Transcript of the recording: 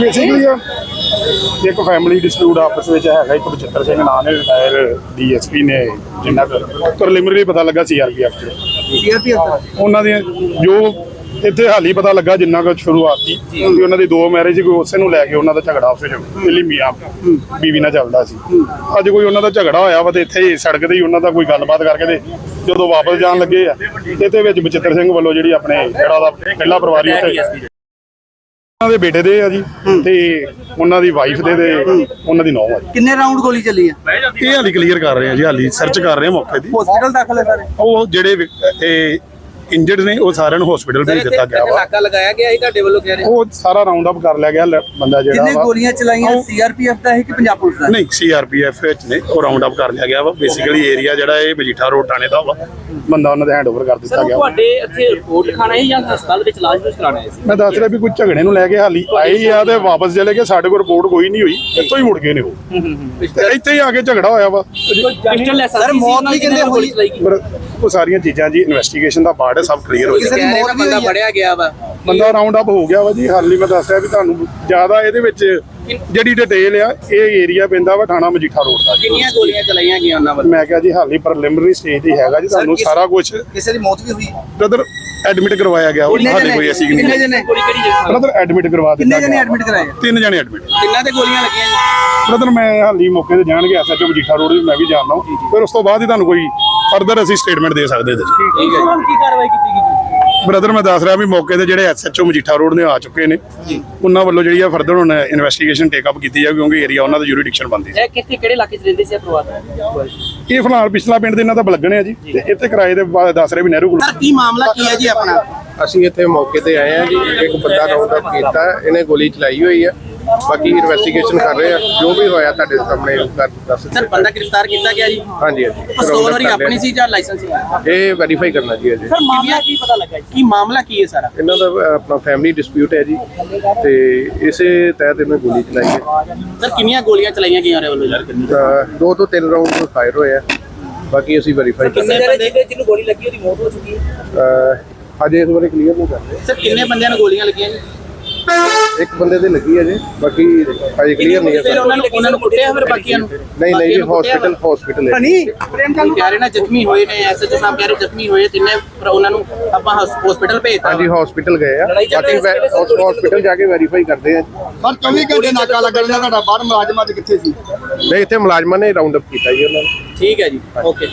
Basically ਇੱਕ family dispute ਆਪਸ ਵਿੱਚ ਹੈਗਾ ਇੱਕ ਬਚਿੱਤਰ ਸਿੰਘ ਨਾਂ ਨੇ ਰਿਟਾਇਰ ਡੀਐਸਪੀ ਨੇ ਜਿੰਨਾ ਪ੍ਰੀਲਿਮਿਨਰੀ ਪਤਾ ਲੱਗਾ ਸੀਆਰਪੀਐਫ ਚ ਸੀਆਰਪੀਐਫ ਉਹਨਾਂ ਦੀਆਂ ਜੋ ਇੱਥੇ ਹਾਲੀ ਪਤਾ ਲੱਗਾ ਜਿੰਨਾ ਕੁ ਸ਼ੁਰੂਆਤ ਸੀ ਕਿ ਉਹਨਾਂ ਦੀ ਦੋ ਮੈਰਿਜ ਕੋਈ ਉਸੇ ਨੂੰ ਲੈ ਕੇ ਉਹਨਾਂ ਦਾ ਝਗੜਾ ਆਪਸ ਵਿੱਚ ਦਿੱਲੀ ਮੀਆਂ ਬੀਵੀ ਨਾਲ ਚੱਲਦਾ ਸੀ। ਅੱਜ ਕੋਈ ਉਹਨਾਂ ਦਾ ਝਗੜਾ ਹੋਇਆ ਵਾ ਤੇ ਇੱਥੇ ਹੀ ਸੜਕ ਤੇ ਹੀ ਉਹਨਾਂ ਦਾ ਕੋਈ ਗੱਲਬਾਤ ਕਰਕੇ ਤੇ ਜਦੋਂ ਵਾਪਸ ਜਾਣ ਲੱਗੇ ਆ ਇਹਦੇ ਵਿੱਚ ਬਚਿੱਤਰ ਸਿੰਘ ਵੱਲੋਂ ਜਿਹੜੀ ਆਪਣੇ ਜਿਹੜਾ ਉਹਦਾ ਪਹਿਲਾ ਪਰਿਵਾਰੀ ਉੱਥੇ ਉਹਨਾਂ ਦੇ ਬੇਟੇ ਦੇ ਆ ਜੀ ਤੇ ਉਹਨਾਂ ਦੀ ਵਾਈਫ ਦੇ ਤੇ ਉਹਨਾਂ ਦੀ ਨੌਂ ਆ ਜੀ। ਕਿੰਨੇ ਰਾਉਂਡ ਗੋਲੀ ਚੱਲੀ ਆ? ਇਹ ਹਾਲੀ ਕਲੀਅਰ ਕਰ ਰਹੇ ਆ ਜੀ ਹਾਲੀ ਸਰਚ ਕਰ ਰਹੇ ਆ ਮੌਕੇ ਦੀ ਹਸਪੀਟਲ ਦਾਖਲ ਹੈ ਸਾਰੇ? ਉਹ ਜਿਹੜੇ ਇਹ ਇੰਜਰਡ ਨੇ ਉਹ ਸਾਰਿਆਂ ਨੂੰ ਹਸਪੀਟਲ ਭੇਜ ਦਿੱਤਾ ਗਿਆ ਵਾ। ਨਾਕਾ ਲਗਾਇਆ ਗਿਆ ਸੀ ਤੁਹਾਡੇ ਵੱਲੋਂ ਕਹਿ ਰਹੇ? ਉਹ ਸਾਰਾ ਰਾਉਂਡ ਅਪ ਕਰ ਲਿਆ ਗਿਆ ਲ- ਬੰਦਾ ਜਿਹੜਾ ਕਿੰਨੇ ਵਾ। ਗੋਲੀਆਂ ਚਲਾਈਆਂ? ਸੀਆਰਪੀਐਫ ਦਾ ਹੈ ਕਿ ਪੰਜਾਬ ਪੁਲਿਸ ਦਾ? ਨਹੀਂ ਸੀਆਰਪੀਐਫ ਵਿੱਚ ਨੇ ਉਹ ਰਾਉਂਡ ਅਪ ਕਰ ਲਿਆ ਗਿਆ ਵਾ। ਬੇਸਿਕਲੀ ਏਰੀਆ ਜਿਹੜਾ ਇਹ ਮਜੀਠਾ ਰੋਡ ਟਾਣੇ ਦਾ ਵਾ। ਬੰਦਾ ਉਹਨਾਂ ਦੇ ਹੈਂਡਓਵਰ ਕਰ ਦਿੱਤਾ ਗਿਆ ਵਾ। ਤੁਹਾਡੇ ਇੱਥੇ ਰਿਪੋਰਟ ਲਿਖਾਣਾ ਹੈ ਜਾਂ ਹਸਪਤਾਲ ਵਿੱਚ ਇਲਾਜ ਵਿੱਚ ਕਰਾਣਾ ਹੈ ਮੈਂ ਦੱਸ ਰਿਹਾ ਵੀ ਕੋਈ ਝਗੜੇ ਨੂੰ ਲੈ ਕੇ ਹਾਲੀ ਆਏ ਆ ਤੇ ਵਾਪਸ ਚਲੇ ਗਏ। ਸਾਡੇ ਕੋਲ ਰਿਪੋਰਟ ਕੋਈ ਨਹੀਂ ਹੋਈ। ਇੱਥੋਂ ਹੀ ਮੁੜ ਗਏ ਨੇ ਉਹ। ਤੇ ਇੱਥੇ ਹੀ ਆ ਕੇ ਝਗੜਾ ਹੋਇਆ ਵਾ। ਪਿਸਟਲ ਸਰ, ਮੌਤ ਵੀ ਕਹਿੰਦੇ ਹੋਈ। ਪਰ ਉਹ ਸਾਰੀਆਂ ਚੀਜ਼ਾਂ ਜੀ ਇਨਵੈਸਟੀਗੇਸ਼ਨ ਦਾ ਪਾਰਟ ਹੈ ਸਭ ਕਲੀਅਰ ਹੋ ਕਿਸੇ ਜਾਏਗਾ ਦੀ ਮੌਤ ਵੀ ਬੰਦਾ ਹੋਈ ਹੈ। ਫੜਿਆ ਗਿਆ ਵਾ। ਬੰਦਾ ਰਾਉਂਡ ਅਪ ਹੋ ਗਿਆ ਵਾ ਜੀ ਹਾਲੀ ਮੈਂ ਦੱਸਿਆ ਵੀ ਤੁਹਾਨੂੰ ਜ਼ਿਆਦਾ ਇਹਦੇ ਵਿੱਚ ਜਿਹੜੀ ਡਿਟੇਲ ਆ ਇਹ ਏਰੀਆ ਪੈਂਦਾ ਵਾ ਥਾਣਾ ਮਜੀਠਾ ਰੋਡ ਦਾ ਜੀ। ਕਿੰਨੀਆਂ ਗੋਲੀਆਂ ਚਲਾਈਆਂ ਗਈਆਂ ਉਹਨਾਂ ਵੱਲੋਂ? ਮੈਂ ਕਿਹਾ ਜੀ ਹਾਲੀ ਪ੍ਰੀਲਿਮਿਨਰੀ ਸਟੇਜ ਤੇ ਹੈਗਾ ਜੀ ਤੁਹਾਨੂੰ ਕਿਸ- ਸਾਰਾ ਕੁਝ ਕਿਸੇ ਦੀ ਮੌਤ ਵੀ ਹੋਈ? ਬ੍ਰਦਰ ਐਡਮਿਟ ਕਰਵਾਇਆ ਗਿਆ ਉਹ ਹਾਲੇ ਜਣੇ? ਕੋਈ ਅਸੀਂ ਕਿੰਨੇ ਜਣੇ? ਗੋਲੀ ਕਿਹੜੀ ਜਗ੍ਹਾ ਬ੍ਰਦਰ ਐਡਮਿਟ ਕਰਵਾ ਦਿੱਤਾ ਕਿੰਨੇ ਜਣੇ ਗਿਆ। ਐਡਮਿਟ ਕਰਾਏ? ਆ? ਤਿੰਨ ਜਣੇ ਐਡਮਿਟ ਕਿੰਨਾਂ ਤੇ ਗੋਲੀਆਂ ਲੱਗੀਆਂ ਜੀ? ਬ੍ਰਦਰ ਮੈਂ ਹਾਲੀ ਮੌਕੇ ਤੇ ਜਾਣਗੇ ਐਸਐਚਓ ਮਜੀਠਾ ਰੋਡ ਵੀ ਮੈਂ ਵੀ ਜਾਣਦਾ ਹਾਂ। ਫਿਰ ਉਸ ਤੋਂ ਬਾਅਦ ਹੀ ਤੁਹਾਨੂੰ ਕੋਈ ਫਰਦਰ ਅਸੀਂ ਸਟੇਟਮੈਂਟ ਦੇ ਸਕਦੇ ਹਾਂ ਠੀਕ ਹੈ। ਕੀ ਕਾਰਵਾਈ ਕੀਤੀ ਗਈ ਬ੍ਰਦਰ ਮੈਂ ਦੱਸ ਰਿਹਾ ਵੀ ਮੌਕੇ ਤੇ ਜਿਹੜੇ ਐਸਐਚਓ ਮਜੀਠਾ ਰੋਡ ਨੇ ਆ ਚੁੱਕੇ ਨੇ। ਉਹਨਾਂ ਵੱਲੋਂ ਜਿਹੜੀ ਆ ਫਰਦਰ ਹੁਣ ਇਨਵੈਸਟੀਗੇਸ਼ਨ ਟੇਕ ਅਪ ਕੀਤੀ ਜਾਵੇ ਕਿਉਂਕਿ ਏਰੀਆ ਉਹਨਾਂ ਦਾ ਜੁਰੀਡਿਕਸ਼ਨ ਬੰਦੀ ਇਹ ਕਿੱਥੇ ਕਿਹੜੇ ਇਲਾਕੇ 'ਚ ਰਹਿੰਦੇ ਸੀ ਪਰਿਵਾਰ? ਇਹ ਫਿਲਹਾਲ ਪਿਛਲਾ ਪਿੰਡ ਦੇ ਇਹਨਾਂ ਦਾ ਬਲਗਣੇ ਆ ਜੀ। ਤੇ ਇੱਥੇ ਕਿਰਾਏ ਦੇ ਦੱਸ ਰਹੇ ਵੀ ਨਹਿਰੂ ਕੋਲ। ਸਰ ਕੀ ਮਾਮਲਾ ਕੀ ਹੈ ਜੀ ਆਪਣਾ? ਅਸੀਂ ਇੱਥੇ ਮੌਕੇ ਤੇ ਆਏ ਆ ਜੀ। ਇੱਕ ਬੰਦਾ ਅਪ ਕੀਤਾ ਇਹਨੇ ਗੋਲੀ ਚਲਾਈ ਹੋਈ ਹੈ ਬਾਕੀ ਇਨਵੈਸਟੀਗੇਸ਼ਨ ਕਰ ਰਹੇ ਆ। ਜੋ ਵੀ ਹੋਇਆ ਤੁਹਾਡੇ ਸਾਹਮਣੇ ਉਹ ਕਰ ਦੱਸ ਸਰ ਦਿੱਤੇ ਬੰਦਾ ਗ੍ਰਿਫਤਾਰ ਕੀਤਾ ਗਿਆ ਜੀ? ਹਾਂਜੀ ਹਾਂਜੀ। ਪਿਸਤੌਲ ਕਰ ਆਪਣੀ। ਸੀ ਜਾਂ ਲਾਇਸੈਂਸ ਸੀ ਇਹ ਵੈਰੀਫਾਈ ਕਰਨਾ ਜੀ ਅਜੇ। ਸਰ ਮਾਮਲਾ ਕੀ ਪਤਾ ਲੱਗਾ ਜੀ? ਕੀ ਮਾਮਲਾ ਕੀ ਹੈ ਸਾਰਾ? ਇਹਨਾਂ ਦਾ ਆਪਣਾ ਫੈਮਿਲੀ ਡਿਸਪਿਊਟ ਹੈ ਜੀ। ਤੇ ਇਸੇ ਤਹਿਤ ਇਹਨੇ ਗੋਲੀ ਚਲਾਈ ਹੈ। ਸਰ ਕਿੰਨੀਆਂ ਗੋਲੀਆਂ ਚਲਾਈਆਂ ਗਈਆਂ ਉਹਦੇ ਵੱਲੋਂ? ਯਾਰ ਤਾਂ ਦੋ ਤੋਂ ਤਿੰਨ ਰਾਉਂਡ ਫਾਇਰ ਹੋਏ ਆ। ਬਾਕੀ ਅਸੀਂ ਵੈਰੀਫਾਈ ਕਰ ਕਿੰਨੇ ਬੰਦੇ ਜਿਹਨੂੰ ਗੋਲੀ ਲੱਗੀ ਉਹਦੀ ਮੌਤ ਹੋ ਚੁੱਕੀ ਹੈ। ਅਜੇ ਇਸ ਬਾਰੇ ਕਲੀਅਰ ਨਹੀਂ ਕਰਦੇ ਸਰ ਕਿੰਨੇ ਬੰਦਿਆਂ ਨੂੰ ਗੋਲੀਆਂ ਲੱਗੀਆਂ ਜੀ? ਇੱਕ ਬੰਦੇ ਦੇ ਲੱਗੀ ਹੈ ਜੀ ਬਾਕੀ ਅਜੇ ਕਲੀਅਰ ਨਹੀਂ ਹੈ ਫਿਰ ਸਰ। ਉਹਨਾਂ ਨੂੰ ਉਹਨਾਂ ਨੂੰ ਕੁੱਟਿਆ ਫਿਰ ਬਾਕੀਆਂ ਨੂੰ? ਨਹੀਂ ਨਹੀਂ ਜੀ ਹਸਪੀਟਲ ਹਸਪੀਟਲ ਹੈ। ਨਹੀਂ ਕਹਿ ਰਹੇ ਨਾ ਜ਼ਖਮੀ ਹੋਏ ਨੇ ਐਸਐਚਓ ਸਾਹਿਬ ਕਹਿ ਰਹੇ ਜ਼ਖਮੀ ਹੋਏ ਤਿੰਨੇ ਪਰ ਉਹਨਾਂ ਨੂੰ ਆਪਾਂ ਹਸਪੀਟਲ ਭੇਜਤਾ। ਹਾਂਜੀ ਹਸਪੀਟਲ ਗਏ ਆ। ਬਾਕੀ ਹਸਪੀਟਲ ਜਾ ਕੇ ਵੈਰੀਫਾਈ ਕਰਦੇ ਆ। ਸਰ 24 ਘੰਟੇ ਨਾਕਾ ਲੱਗਣ ਦਾ ਤੁਹਾਡਾ। ਬਾਹਰ ਮੁਲਾਜ਼ਮਾਂ ਚ ਕਿੱਥੇ ਸੀ? ਨਹੀਂ ਇੱਥੇ ਮੁਲਾਜ਼ਮਾਂ ਨੇ ਰਾਉਂਡ ਅਪ ਕੀਤਾ ਜੀ ਉਹਨਾਂ ਨੂੰ। ਠੀਕ ਹੈ ਜੀ ਓਕੇ